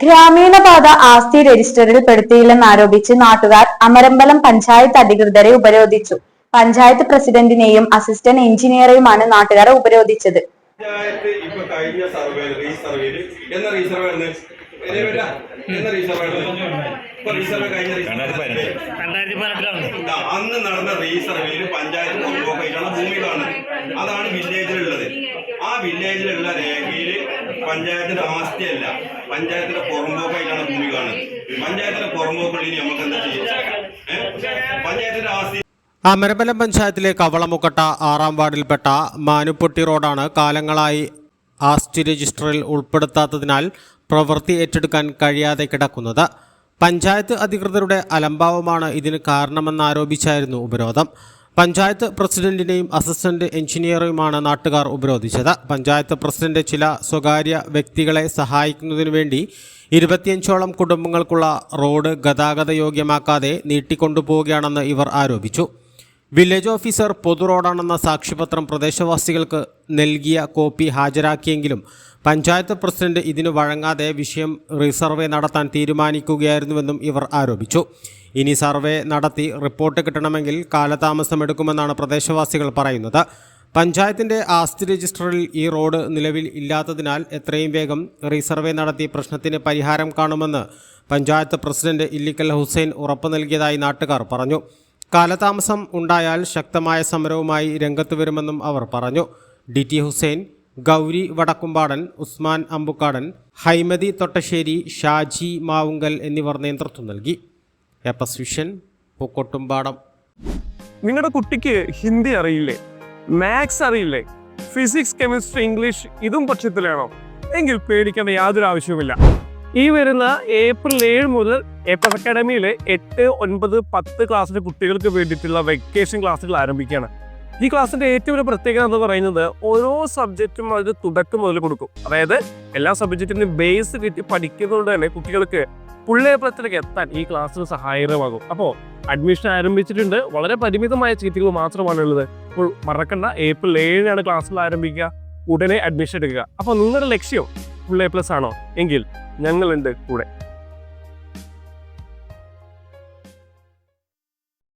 ഗ്രാമീണപാത ആസ്തി രജിസ്റ്ററിൽ പെടുത്തിയില്ലെന്നാരോപിച്ച് നാട്ടുകാർ അമരമ്പലം പഞ്ചായത്ത് അധികൃതരെ ഉപരോധിച്ചു. പഞ്ചായത്ത് പ്രസിഡന്റിനെയും അസിസ്റ്റന്റ് എഞ്ചിനീയറെയുമാണ് നാട്ടുകാരെ ഉപരോധിച്ചത്. പഞ്ചായത്ത് ഇപ്പൊ കഴിഞ്ഞ സർവേയിൽ റീസർവേയിൽ എന്ന റീസർവേ ആണ് എന്ന റീസർവേ ഇപ്പൊ റീസർവേ കഴിഞ്ഞ റീസർവേ രണ്ടായിരത്തി അന്ന് നടന്ന റീസർവേയിൽ പഞ്ചായത്ത് ഭൂമി കാണുന്നത് അതാണ് വില്ലേജിലുള്ളത് ആ വില്ലേജിലുള്ള രേഖയിൽ പഞ്ചായത്തിന്റെ ആസ്തിയല്ല പഞ്ചായത്തിന്റെ പുറമ്പോക്കായിട്ടാണ് ഭൂമി കാണുന്നത്. പഞ്ചായത്തിന്റെ പുറമ്പോക്കുള്ളിൽ നമുക്ക് എന്താ ചെയ്യാം? പഞ്ചായത്തിന്റെ ആസ്തി അമരബലം പഞ്ചായത്തിലെ കവളമുക്കട്ട ആറാം വാർഡിൽപ്പെട്ട മാനുപ്പൊട്ടി റോഡാണ് കാലങ്ങളായി ആസ്തി രജിസ്റ്ററിൽ ഉൾപ്പെടുത്താത്തതിനാൽ പ്രവൃത്തി ഏറ്റെടുക്കാൻ കഴിയാതെ കിടക്കുന്നത്. പഞ്ചായത്ത് അധികൃതരുടെ അലംഭാവമാണ് ഇതിന് കാരണമെന്നാരോപിച്ചായിരുന്നു ഉപരോധം. പഞ്ചായത്ത് പ്രസിഡന്റിനെയും അസിസ്റ്റന്റ് എഞ്ചിനീയറെയുമാണ് നാട്ടുകാർ ഉപരോധിച്ചത്. പഞ്ചായത്ത് പ്രസിഡന്റ് ചില സ്വകാര്യ വ്യക്തികളെ സഹായിക്കുന്നതിനു വേണ്ടി ഇരുപത്തിയഞ്ചോളം കുടുംബങ്ങൾക്കുള്ള റോഡ് ഗതാഗത യോഗ്യമാക്കാതെ നീട്ടിക്കൊണ്ടുപോവുകയാണെന്ന് ഇവർ ആരോപിച്ചു. വില്ലേജ് ഓഫീസർ പൊതു റോഡാണെന്ന സാക്ഷ്യപത്രം പ്രദേശവാസികൾക്ക് നൽകിയ കോപ്പി ഹാജരാക്കിയെങ്കിലും പഞ്ചായത്ത് പ്രസിഡന്റ് ഇതിന് വഴങ്ങാതെ വിഷയം റീസർവേ നടത്താൻ തീരുമാനിക്കുകയായിരുന്നുവെന്നും ഇവർ ആരോപിച്ചു. ഇനി സർവേ നടത്തി റിപ്പോർട്ട് കിട്ടണമെങ്കിൽ കാലതാമസമെടുക്കുമെന്നാണ് പ്രദേശവാസികൾ പറയുന്നത്. പഞ്ചായത്തിന്റെ ആസ്തി രജിസ്റ്ററിൽ ഈ റോഡ് നിലവിൽ ഇല്ലാത്തതിനാൽ എത്രയും വേഗം റീസർവേ നടത്തി പ്രശ്നത്തിന് പരിഹാരം കാണുമെന്ന് പഞ്ചായത്ത് പ്രസിഡന്റ് ഇല്ലിക്കൽ ഹുസൈൻ ഉറപ്പു നൽകിയതായി നാട്ടുകാർ പറഞ്ഞു. കാലതാമസം ഉണ്ടായാൽ ശക്തമായ സമരവുമായി രംഗത്ത് വരുമെന്നും അവർ പറഞ്ഞു. ഡി ടി ഹുസൈൻ ഗൗരി വടക്കുംപാടൻ ഉസ്മാൻ അമ്പുക്കാടൻ ഹൈമതി തൊട്ടശ്ശേരി ഷാജി മാവുങ്കൽ എന്നിവർ നേതൃത്വം നൽകി. എപ്പസ് വിഷൻ പൂക്കോട്ടുംപാടം. നിങ്ങളുടെ കുട്ടിക്ക് ഹിന്ദി അറിയില്ലേ? മാത്സ് അറിയില്ലേ? ഫിസിക്സ് കെമിസ്ട്രി ഇംഗ്ലീഷ് ഇതും പക്ഷത്തിലാണോ. എങ്കിൽ പേടിക്കേണ്ട യാതൊരു ആവശ്യവുമില്ല. ഈ വരുന്ന ഏപ്രിൽ ഏഴ് മുതൽ എപ്പസ് അക്കാഡമിയിലെ എട്ട് ഒൻപത് പത്ത് ക്ലാസ്സിലെ കുട്ടികൾക്ക് വേണ്ടിയിട്ടുള്ള വെക്കേഷൻ ക്ലാസ്സുകൾ ആരംഭിക്കുകയാണ്. ഈ ക്ലാസ്സിന്റെ ഏറ്റവും വലിയ പ്രത്യേകത എന്ന് പറയുന്നത് ഓരോ സബ്ജക്റ്റും അവർ തുടക്കം മുതൽ കൊടുക്കും. അതായത് എല്ലാ സബ്ജക്റ്റിനും ബേസ് കിട്ടി പഠിക്കുന്നതുകൊണ്ട് തന്നെ കുട്ടികൾക്ക് പുള്ളേപ്പത്തിലേക്ക് എത്താൻ ഈ ക്ലാസ് സഹായകരമാകും. അപ്പോൾ അഡ്മിഷൻ ആരംഭിച്ചിട്ടുണ്ട്. വളരെ പരിമിതമായ സീറ്റുകൾ മാത്രമാണ് ഉള്ളത്. അപ്പോൾ മറക്കണ്ട. ഏപ്രിൽ ഏഴിനാണ് ക്ലാസ്സുകൾ ആരംഭിക്കുക. ഉടനെ അഡ്മിഷൻ എടുക്കുക. അപ്പോൾ നിങ്ങളുടെ ലക്ഷ്യം ഫുൾ എ പ്ലസ് ആണോ? എങ്കിൽ ഞങ്ങളുണ്ട് കൂടെ.